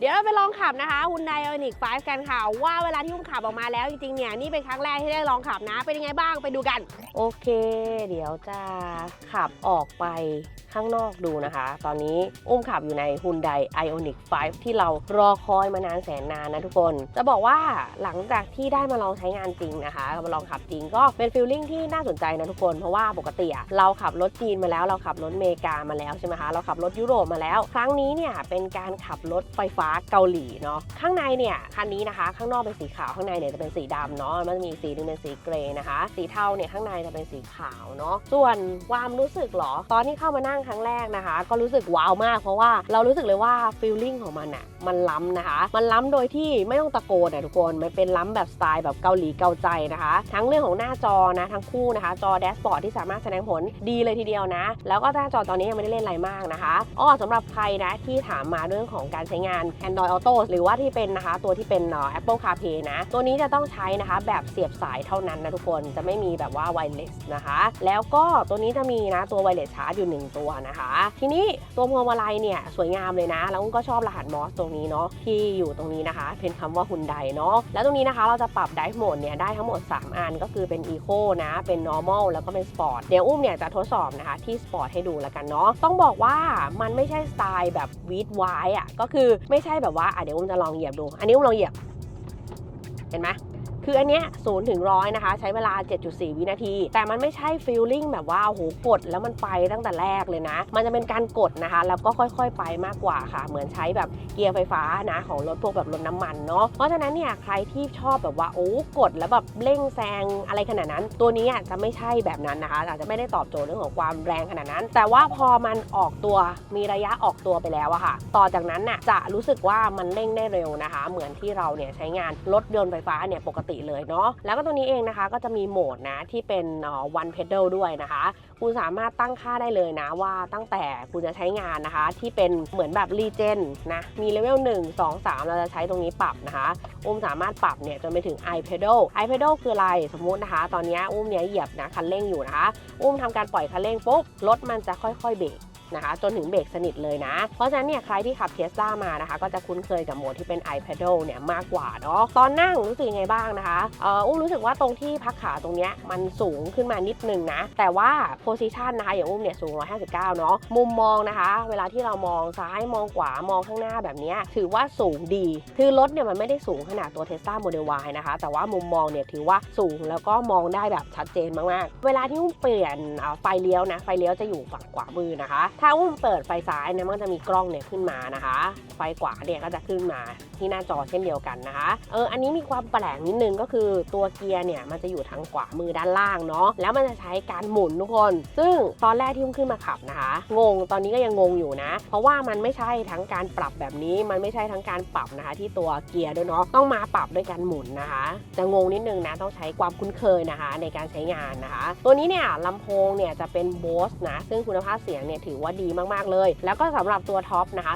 เดี๋ยวเราไปลองขับนะคะ Hyundai Ioniq 5กันค่ะ ว่าเวลาที่อุ้มขับออกมาแล้วจริงๆเนี่ยนี่เป็นครั้งแรกที่ได้ลองขับนะ เป็นยังไงบ้างไปดูกัน โอเค เดี๋ยวจะขับออกไปข้างนอกดูนะคะ ตอนนี้อุ้มขับอยู่ใน Hyundai Ioniq 5 ที่เรารอคอยมานานแสนนานนะทุกคน จะบอกว่าหลังจากที่ได้มาลองใช้งานจริงนะคะ มาลองขับจริงก็เป็นฟีลลิ่งที่น่าสนใจนะทุกคน เพราะว่าปกติเราขับรถจีนมาแล้ว เราขับรถอเมริกามาแล้วใช่ไหมคะ เราขับรถยุโรปมาแล้ว ครั้งนี้เนี่ยเป็นการขับรถไฟฟ้าเกาหลีเนาะข้างในเนี่ยคันนี้นะคะ ข้างนอกเป็นสีขาวข้างในเนี่ยจะเป็นสีดำเนาะมันจะมีสีหนึงเป็นสีเกรย์นะคะ สีเทาเนี่ยข้างในจะเป็นสีขาวเนาะส่วนความรู้สึกหรอ ตอนที่เข้ามานั่งครั้งแรกนะคะ ก็รู้สึกว้าวมากเพราะว่าเรารู้สึกเลยว่าฟีลลิ่งของมันอะมันล้ำนะคะ มันล้ำโดยที่ไม่ต้องตะโกนอะทุกคน มันเป็นล้ำแบบสไตล์แบบเกาหลีเกาใจนะคะ ทั้งเรื่องของหน้าจอนะทั้งคู่นะคะ จอแดชบอร์ดที่สามารถแสดงผลดีเลยทีเดียวนะ แล้วก็หน้าจอตอนนี้ยังไม่ได้เล่นอะไรมากนะคะ อ้อสำหรับใครนะที่ถามมาเรื่องของการใช้งาน Android Auto หรือว่าที่เป็นนะคะ ตัวที่เป็นเอ่อ Apple CarPlay นะ ตัวนี้จะต้องใช้นะคะ แบบเสียบสายเท่านั้นนะทุกคนจะไม่มีแบบว่า wireless นะคะ แล้วก็ตัวนี้จะมีนะตัว wireless charge อยู่ 1 ตัวนะคะ ทีนี้ตัวพวงมาลัยเนี่ยสวยงามเลยนะ แล้วก็ชอบรหัสมอสตรงนี้เนาะที่อยู่ตรงนี้นะคะ เป็นคำว่า Hyundai เนาะแล้วตรงนี้นะคะเราจะปรับ Drive Mode เนี่ยได้ทั้งหมด 3 อันก็คือเป็น Eco นะเป็น Normal แล้วก็เป็น Sport เดี๋ยวอุ้มเนี่ยจะทดสอบนะคะที่ Sport ให้ดูแล้วกันเนาะต้องบอกว่ามันไม่ใช่สไตล์แบบวีดไวอะก็คือไม่ใช่แบบว่าอะเดี๋ยวอุ้มจะลองเหยียบดู อันนี้อุ้มลองเหยียบ เห็นไหม คืออันเนี้ยศูนย์ถึงร้อยนะคะ ใช้เวลา 7.4 วินาที แต่มันไม่ใช่ฟีลลิ่งแบบว่าโอ้โหกดแล้วมันไปตั้งแต่แรกเลยนะ มันจะเป็นการกดนะคะ แล้วก็ค่อยๆ ไปมากกว่าค่ะ เหมือนใช้แบบเกียร์ไฟฟ้านะของรถพวกแบบรถน้ำมันเนาะเพราะฉะนั้นเนี่ยใครที่ชอบแบบว่าโอ้กดแล้วแบบเร่งแซงอะไรขนาดนั้น ตัวนี้อะจะไม่ใช่แบบนั้นนะคะอาจจะไม่ได้ตอบโจทย์เรื่องของความแรงขนาดนั้น แต่ว่าพอมันออกตัวมีระยะออกตัวไปแล้วอะค่ะ ต่อจากนั้นน่ะจะรู้สึกว่ามันเร่งได้เร็วนะคะ เหมือนที่เราเนี่ยใช้งานรถยนต์ไฟฟ้าเนี่ยปกติเลยเนาะแล้วก็ตัวนี้เองนะคะก็จะมีโหมดนะที่เป็น one pedal ด้วยนะคะ คุณสามารถตั้งค่าได้เลยนะว่าตั้งแต่คุณจะใช้งานนะคะ ที่เป็นเหมือนแบบรีเจนนะมีเลเวล1 2 3 เราจะใช้ตรงนี้ปรับนะคะ อุ้มสามารถปรับเนี่ยจนไปถึง i pedal i pedal คืออะไรสมมุตินะคะ ตอนนี้อุ้มเนี่ยเหยียบนะคันเร่งอยู่นะคะ อุ้มทำการปล่อยคันเร่งปุ๊บรถมันจะค่อยๆเบรก นะคะ จนถึงเบรกสนิทเลยนะ เพราะฉะนั้นเนี่ยใครที่ขับเทสลามานะคะ ก็จะคุ้นเคยกับโหมดที่เป็น i pedal เนี่ยมากกว่าเนาะตอนนั่งรู้สึกยังไงบ้างนะคะเอ่ออุ้มรู้สึกว่าตรงที่พักขาตรงเนี้ยมันสูงขึ้นมานิดนึงนะ แต่ว่า position นะคะอย่างอุ้มเนี่ยสูง 159 เนาะมุมมองนะคะ เวลาที่เรามองซ้ายมองขวามองข้างหน้าแบบเนี้ยถือว่าสูงดี คือรถเนี่ยมันไม่ได้สูงขนาดตัว Tesla Model Y นะคะ แต่ว่ามุมมองเนี่ยถือว่าสูงแล้วก็มองได้แบบชัดเจนมากๆ เวลาที่อุ้มเปลี่ยนไฟเลี้ยวนะไฟเลี้ยวจะอยู่ฝั่งขวามือนะคะถ้าอุ้มเปิดไฟซ้ายเนี่ยมันจะมีกล้องเนี่ยขึ้นมานะคะ ไฟขวาเนี่ยก็จะขึ้นมาที่หน้าจอเช่นเดียวกันนะคะ เออ อันนี้มีความแปลกนิดนึงก็คือตัวเกียร์เนี่ยมันจะอยู่ทางขวามือด้านล่างเนาะ แล้วมันจะใช้การหมุนทุกคน ซึ่งตอนแรกที่อุ้มขึ้นมาขับนะคะ งง ตอนนี้ก็ยังงงอยู่นะ เพราะว่ามันไม่ใช่ทั้งการปรับแบบนี้ มันไม่ใช่ทั้งการปรับนะคะ ที่ตัวเกียร์ด้วยเนาะ ต้องมาปรับด้วยการหมุนนะคะ จะงงนิดนึงนะ ต้องใช้ความคุ้นเคยนะคะ ในการใช้งานนะคะ ตัวนี้เนี่ยลำโพงเนี่ยจะเป็น Bose นะ ซึ่งคุณภาพเสียงเนี่ยถือว่าดีมากๆเลย แล้วก็สำหรับตัวท็อปนะคะ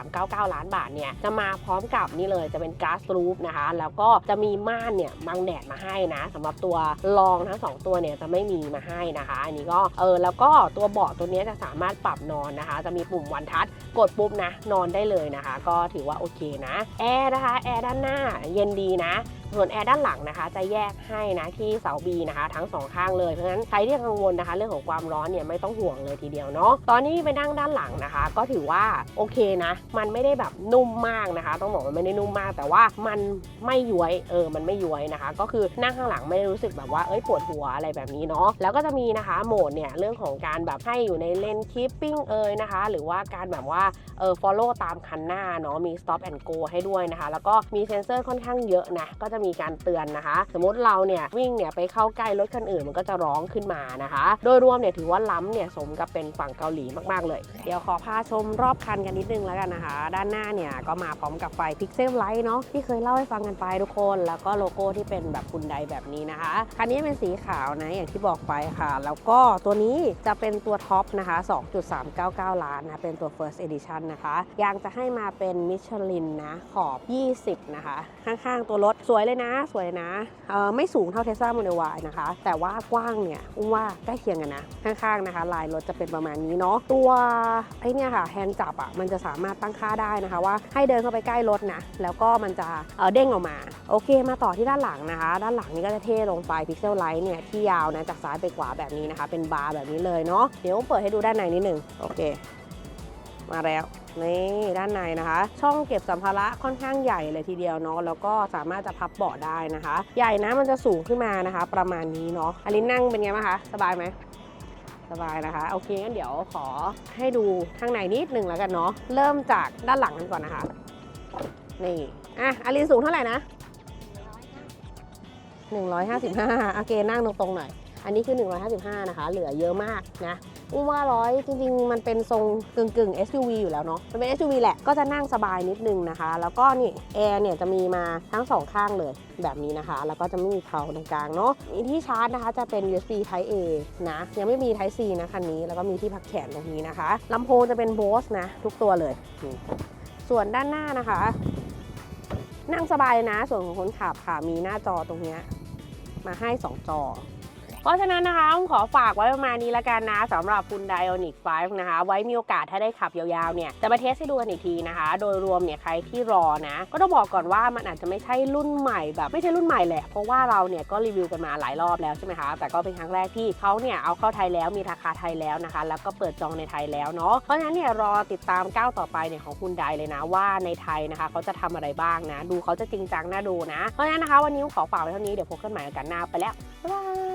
2.399 ล้านบาทเนี่ยจะมาพร้อมกับนี่เลยจะเป็นก๊าซรูฟนะคะ แล้วก็จะมีม่านเนี่ยบังแดดมาให้นะสำหรับตัวรองทั้งสองตัวเนี่ยจะไม่มีมาให้นะคะ อันนี้ก็เออแล้วก็ตัวเบาะตัวนี้จะสามารถปรับนอนนะคะ จะมีปุ่มวันทัชกดปุ๊บนะนอนได้เลยนะคะ ก็ถือว่าโอเคนะแอร์นะคะแอร์ด้านหน้าเย็นดีนะ ส่วนแอร์ด้านหลังนะคะ จะแยกให้นะที่เสาบีนะคะ ทั้งสองข้างเลยเพราะฉะนั้นใครที่กังวลนะคะ เรื่องของความร้อนเนี่ยไม่ต้องห่วงเลยทีเดียวเนาะตอนนี้ไปนั่งด้านหลังนะคะ ก็ถือว่าโอเคนะ มันไม่ได้แบบนุ่มมากนะคะ ต้องบอกว่าไม่ได้นุ่มมาก แต่ว่ามันไม่ย้วยเออมันไม่ย้วยนะคะ ก็คือนั่งข้างหลังไม่ได้รู้สึกแบบว่าเอ้ยปวดหัวอะไรแบบนี้เนาะแล้วก็จะมีนะคะโหมดเนี่ยเรื่องของการแบบให้อยู่ในเลนคีปปิ้งเอยนะคะ หรือว่าการแบบว่าเออ follow ตามคันหน้าเนาะมี stop and go ให้ด้วยนะคะ แล้วก็มีเซ็นเซอร์ค่อนข้างเยอะนะก็จะมีการเตือนนะคะ สมมติเราเนี่ยวิ่งเนี่ยไปเข้าใกล้รถคันอื่นมันก็จะร้องขึ้นมานะคะ โดยรวมเนี่ยถือว่าล้ำเนี่ยสมกับเป็นฝั่งเกาหลีมากๆเลย เดี๋ยวขอพาชมรอบคันกันนิดนึงแล้วกันนะคะ ด้านหน้าเนี่ยก็มาพร้อมกับไฟ Pixel Light เนาะที่เคยเล่าให้ฟังกันไปทุกคน แล้วก็โลโก้ที่เป็นแบบคุณใดแบบนี้นะคะ คันนี้เป็นสีขาวนะอย่างที่บอกไปค่ะ แล้วก็ตัวนี้จะเป็นตัวท็อปนะคะ 2.399 ล้านนะเป็นตัว First Edition นะคะยางจะให้มาเป็นมิชลินนะขอบ 20 นะคะ ข้างๆ ตัวรถสวยเลยเลยนะ สวยนะเออไม่สูงเท่าเทสลาโมเดล Y นะคะ แต่ว่ากว้างเนี่ยอุ้มว่าใกล้เคียงกันนะ ข้างๆนะคะ ลายรถจะเป็นประมาณนี้เนาะตัวไอ้นี่ค่ะแฮนด์จับอะมันจะสามารถตั้งค่าได้นะคะ ว่าให้เดินเข้าไปใกล้รถนะ แล้วก็มันจะเเด้งออกมา โอเค มาต่อที่ด้านหลังนะคะ ด้านหลังนี่ก็จะเท่ลงไปพิกเซลไลท์เนี่ยที่ยาวนะจากซ้ายไปขวาแบบนี้นะคะ เป็นบาร์แบบนี้เลยเนาะเดี๋ยวเปิดให้ดูด้านในนิดหนึ่งโอเค มาแล้ว นี่ด้านในนะคะ ช่องเก็บสัมภาระค่อนข้างใหญ่เลยทีเดียวเนาะแล้วก็สามารถจะพับเบาะได้นะคะ ใหญ่นะมันจะสูงขึ้นมานะคะ ประมาณนี้เนาะอลินนั่งเป็นไงบ้างคะสบายไหมสบายนะคะ โอเคงั้นเดี๋ยวขอให้ดูข้างในนิดหนึ่งแล้วกันเนาะเริ่มจากด้านหลังกันก่อนนะคะ นี่อะอลินสูงเท่าไหร่นะ155โอเคนั่งตรงๆหน่อย อันนี้คือ 155 นะคะ เหลือเยอะมากนะอุ้มว่าร้อยจริง ๆ มันเป็นทรงกึ่งกึ่งๆ SUV อยู่แล้วเนาะมันเป็น SUV แหละ ก็จะนั่งสบายนิดนึงนะคะ แล้วก็นี่แอร์เนี่ยจะมีมาทั้งสองข้างเลยแบบนี้นะคะ แล้วก็จะไม่มีเพลาตรงกลางเนาะมีที่ชาร์จนะคะจะเป็น USB Type A นะ ยังไม่มี Type C นะคันนี้ แล้วก็มีที่พักแขนตรงนี้นะคะลำโพงจะเป็น Bose นะ ทุกตัวเลย ส่วนด้านหน้านะคะ นั่งสบายนะ ส่วนของคนขับค่ะ มีหน้าจอตรงนี้มาให้ 2 จอ เพราะฉะนั้นนะคะผมขอฝากไว้ประมาณนี้ละกันนะสำหรับคุณ Ioniq 5 นะคะ ไว้มีโอกาสถ้าได้ขับยาวๆเนี่ยจะมาเทสให้ดูกันอีกทีนะคะ โดยรวมเนี่ยใครที่รอนะ ก็ต้องบอกก่อนว่ามันอาจจะไม่ใช่รุ่นใหม่แบบไม่ใช่รุ่นใหม่แหละ เพราะว่าเราเนี่ยก็รีวิวกันมาหลายรอบแล้วใช่ไหมคะ แต่ก็เป็นครั้งแรกที่เขาเนี่ยเอาเข้าไทยแล้วมีราคาไทยแล้วนะคะ แล้วก็เปิดจองในไทยแล้วเนาะเพราะฉะนั้นเนี่ยรอติดตามก้าวต่อไปเนี่ยของคุณไดเลยนะว่าในไทยนะคะเขาจะทำอะไรบ้างนะ ดูเขาจะจริงจังน่าดูนะ เพราะฉะนั้นนะคะ วันนี้ขอฝากไว้เท่านี้เดี๋ยวพบกันใหม่กันหน้าไปแล้วบ๊ายบาย